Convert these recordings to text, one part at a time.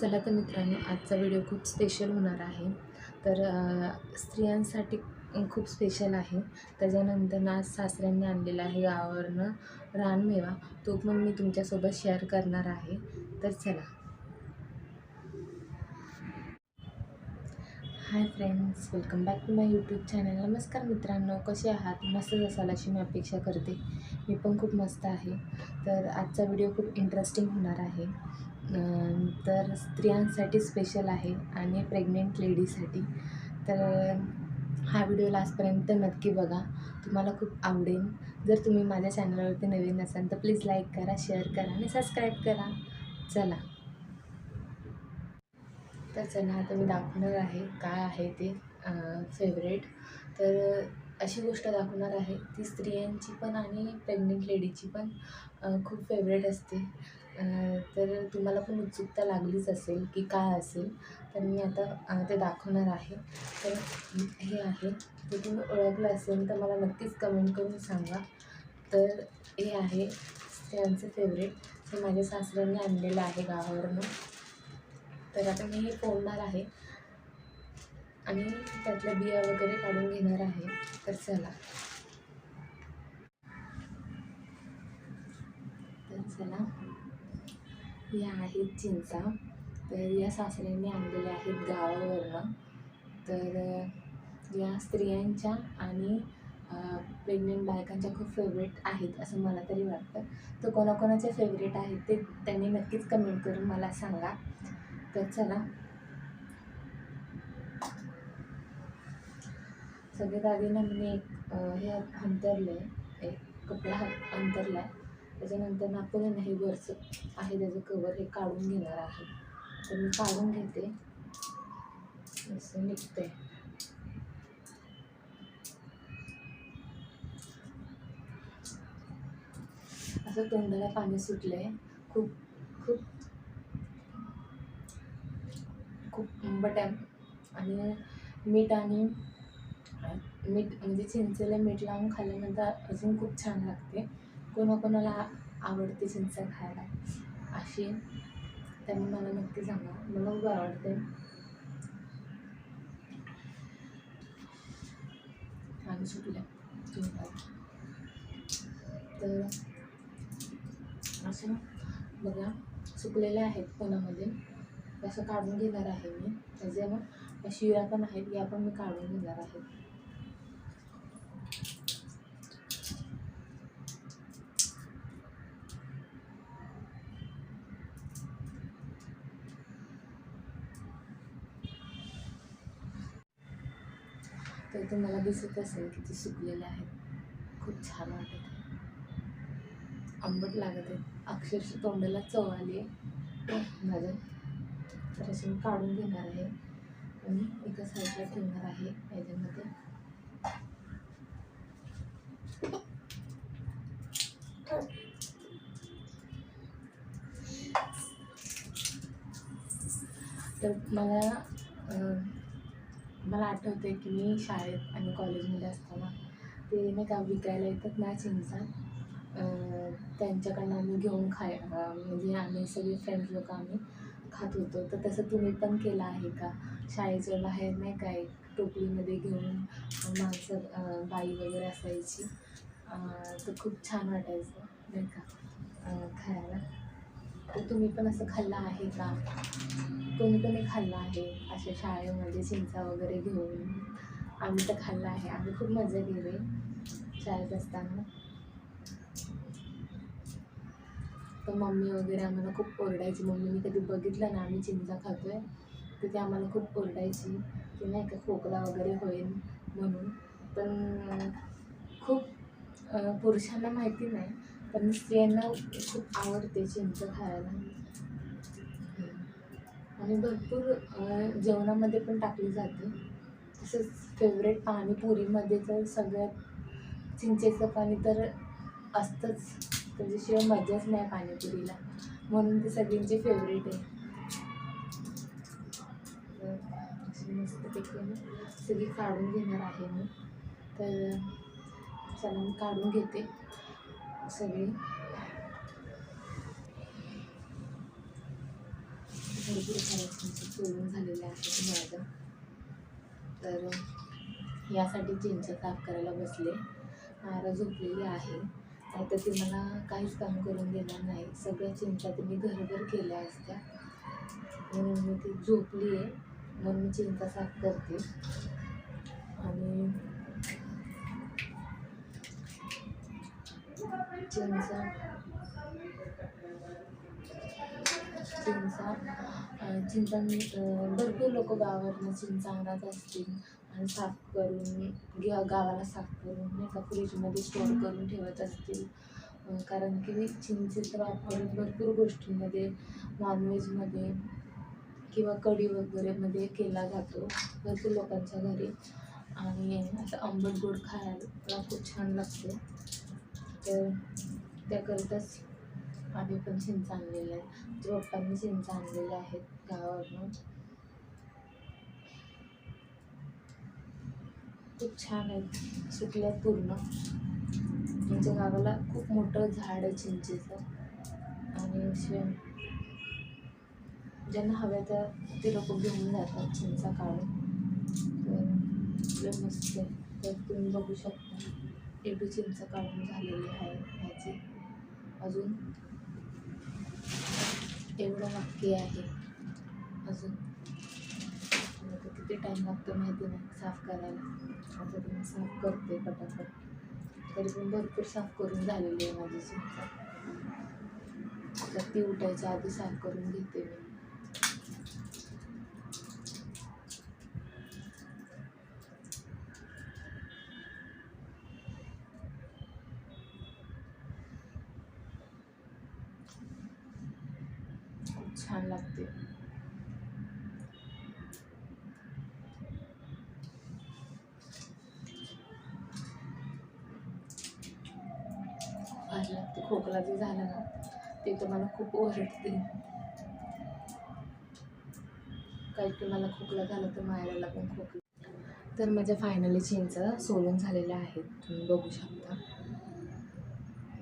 चला तर मित्रांनो आजचा व्हिडिओ खूप स्पेशल होणार आहे. तर स्त्रियांसाठी खूप स्पेशल आहे. त्याच्यानंतर आज सासऱ्यांनी आणलेला आहे गावावरनं रानमेवा तो पण मी तुमच्यासोबत शेअर करणार आहे. तर चला. Hi friends welcome back to my YouTube channel नमस्कार मित्रांनो कसे आहात? मस्तच असाल अशी मी अपेक्षा करते. मी पण खूप मस्त आहे. तर आजचा व्हिडिओ खूप इंटरेस्टिंग होणार आहे. तर स्त्रियांसाठी स्पेशल आहे आणि प्रेग्नेंट लेडीसाठी तर हा व्हिडिओ लास्टपर्यंत नक्की बघा. तुम्हाला खूप आवडेल. जर तुम्ही माझ्या चॅनलवरती नवीन असाल तर प्लीज लाईक करा शेअर करा आणि सबस्क्राईब करा. चला. तर चला आता मी दाखवणार आहे काय आहे ते फेवरेट तर अशी गोष्ट दाखवणार आहे ती स्त्रियांची पण आणि प्रेग्नेंट लेडीची पण खूप फेवरेट असते. तर तुम्हाला पण उत्सुकता लागलीच असेल की काय असेल तर मी आता ते दाखवणार आहे. तर हे आहे. ते तुम्ही ओळखलं असेल तर मला नक्कीच कमेंट करून सांगा. तर हे आहे त्यांचं फेवरेट हे माझ्या सासऱ्यांनी आणलेलं आहे गावावरनं. तर आता मी हे फोडणार आहे. आणि त्यातल्या बिया वगैरे काढून घेणार आहे. तर चला. तर चला. या आहेत चिंचा. तर या सासऱ्यांनी आणलेल्या आहेत गावावरनं. तर या स्त्रियांच्या आणि प्रेग्नेंट बायकांच्या खूप फेवरेट आहेत असं मला तरी वाटतं. तर कोणाकोणाचे फेवरेट आहेत ते त्यांनी नक्कीच कमेंट करून मला सांगा. तर चला. सगळ्यात आधी ना मी एक हे अंतरलं आहे. एक कपडा अंतरला आहे. त्याच्यानंतर ना आपण हे वरचं आहे त्याचं कवर हे काढून घेणार आहे. तर मी काढून घेते. असं निघते असं तोंडाला पाणी सुटलं आहे खूप खूप खूप बटन आणि मीठ आणि मीठ म्हणजे चिंचेला मीठ लावून खाल्ल्यानंतर अजून खूप छान लागते. कोणाकोणाला आवडते चिंच खायला अशी त्यांनी मला नक्की सांगा. मला खूप आवडते. आणि सुटल्या. तर असं बघा सुकलेल्या आहेत कोणामध्ये. असं काढून घेणार आहे मी. त्याचे मग शिरा पण आहेत या पण मी काढून घेणार आहे. तर तुम्हाला दिसत असेल की ते सुकलेले आहेत. खूप छान वाटत आहे. आंबट लागत आहे. अक्षरशः तोंडाला चव आली आहे. माझ्या तर असे मी काढून घेणार आहे. आणि एका साईडला ठेवणार आहे याच्यामध्ये. तर मला मला आठवतं आहे की मी शाळेत आणि कॉलेजमध्ये असताना ते नाही का विकायला येतात ना चिंचा त्यांच्याकडनं आम्ही घेऊन खाय म्हणजे आम्ही सगळे फ्रेंड्स लोक आम्ही खात होतो. तर तसं तुम्ही पण केलं आहे का? शाळेच्या बाहेर नाही का एक टोपलीमध्ये घेऊन माणसं बाई वगैरे असायची. तर खूप छान वाटायचं नाही का? खायला. तर तुम्ही पण असं खाल्लं आहे का? कोणी कोणी खाल्लं आहे अशा शाळेमध्ये चिंचा वगैरे घेऊन आम्ही तर खाल्लं आहे. आम्ही खूप मजा केली शाळेत असताना. तर मम्मी वगैरे आम्हाला खूप ओरडायची. मम्मीने कधी बघितलं ना आम्ही चिंचा खातोय. तर ते आम्हाला खूप ओरडायची की नाही का खोकला वगैरे होईल म्हणून. पण खूप पुरुषांना माहिती नाही. पण स्त्रियांना खूप आवडते चिंच खायला. आणि भरपूर जेवणामध्ये पण टाकली जाते. तसंच फेवरेट पाणीपुरीमध्ये तर सगळ्यात चिंचेचं पाणी तर असतंच. त्याच्याशिवाय मजाच नाही पाणीपुरीला. म्हणून ते सगळ्यांची फेवरेट आहे. मस्तपैकी सगळी काढून घेणार आहे मी. तर चला मी काढून घेते. सगळी. भरपूर साऱ्या चिंच चोरून झालेल्या आहेत माझं. तर यासाठी चिंचा साफ करायला बसले. मारा झोपलेली आहे. नाही तर ती मला काहीच काम करून देणार नाही. सगळ्या चिंचा तुम्ही घरभर केल्या असत्या. म्हणून मी ती झोपली आहे म्हणून मी चिंचा साफ करते. आणि चिंचा. चिंचा. चिंचा भरपूर लोक गावातनं चिंचा आणत असतील. आणि साफ करून किंवा गावाला साफ करून नाही का फ्रीजमध्ये स्टोअर करून ठेवत असतील. कारण की चिंचेचा वापर भरपूर गोष्टींमध्ये नॉनव्हेजमध्ये किंवा कढी वगैरेमध्ये केला जातो. भरपूर लोकांच्या घरी. आणि असं आंबट गोड खायला खूप छान लागतो. तर त्याकरिताच आम्ही पण चिंच आणलेल्या आहेत रोपांनी चिंच आणलेल्या आहेत गावावरून. खूप छान आहेत सुकल्यात पूर्ण. आमच्या गावाला खूप मोठं झाड आहे चिंचेचं आणि शिवाय ज्यांना हव्या तर ते लोक घेऊन जातात चिंचा काढून. तर मस्त आहे. तर तुम्ही बघू शकता. एवढी चिंच काढून झालेली आहे ह्याची. अजून एवढं बाकी आहे. अजून किती टाईम लागतो माहिती नाही साफ करायला. आता तुम्ही साफ करते पटापट. तरी पण भरपूर साफ करून झालेली आहे माझी चिंच तर ती उठायच्या आधी साफ करून घेते मी खूप छान लागते. भारी लागते. खोकला जे झाला ना ते तर मला खूप ओरडते. काही की मला खोकला झाला तर मायला पण खोकला. तर माझ्या फायनली चिंच सोलून झालेल्या आहेत. तुम्ही बघू शकता.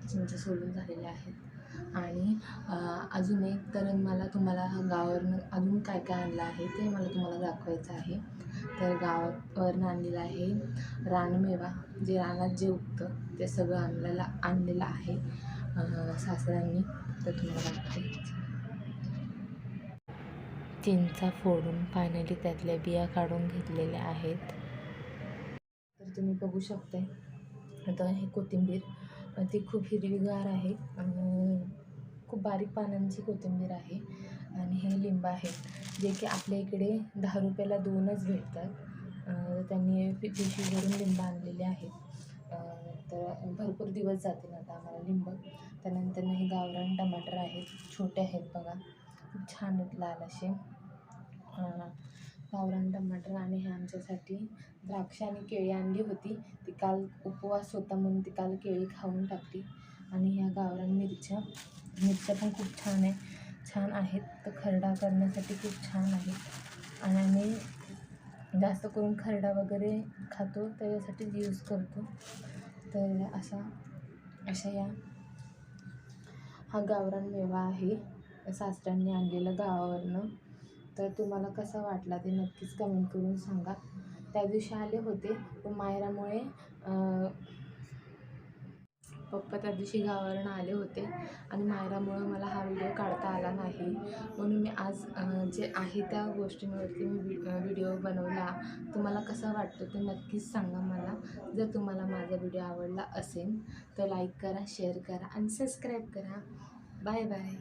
चिंच सोलून झालेल्या आहेत. आणि अजून एक तर मला तुम्हाला गावावरनं अजून काय काय आणलं आहे ते मला तुम्हाला दाखवायचं आहे. तर गावावरनं आणलेलं आहे रानमेवा जे रानात जे उगतं ते सगळं आणलेलं आणलेलं आहे सासऱ्यांनी. तर तुम्हाला दाखवायचं चिंचा फोडून फायनली त्यातल्या बिया काढून घेतलेल्या आहेत. तर तुम्ही बघू शकताय. आता हे कोथिंबीर ती खूप हिरवीगार आहे आणि खूप बारीक पानांची कोथिंबीर आहे आणि हे लिंब आहेत जे की आपल्या इकडे दहा रुपयाला दोनच भेटतात. त्यांनी पि- लिंब आणलेले आहेत. तर भरपूर दिवस जातील आता आम्हाला लिंब. त्यानंतर हे गावरान टमाटर आहेत छोटे आहेत बघा. खूप छान आहेत लाल असे. गावरान टमाटर आणि हे आमच्यासाठी द्राक्ष आणि केळी आणली होती. ती काल उपवास होता म्हणून ती काल केळी खाऊन टाकली. आणि ह्या गावरान मिरच्या मिरच्या पण खूप छान आहे. छान आहेत. तर खरडा करण्यासाठी खूप छान आहेत आणि आम्ही जास्त करून खरडा वगैरे खातो. त्याच्यासाठीच यूज करतो. तर असा अशा या हा गावरान मेवा आहे. सासऱ्यांनी आणलेला गावावरनं. तर तुम्हाला कसा वाटला ते नक्कीच कमेंट करून सांगा. त्या दिवशी आले होते. पण मायरामुळे पप्पा त्या दिवशी गावावरून आले होते. आणि मायरामुळं मला हा व्हिडिओ काढता आला नाही. म्हणून मी आज जे आहे त्या गोष्टींवरती मी व्हिडिओ बनवला. तुम्हाला कसा वाटतो ते नक्कीच सांगा मला. जर तुम्हाला माझा व्हिडिओ आवडला असेल तर लाईक करा शेअर करा आणि सबस्क्राईब करा. Bye bye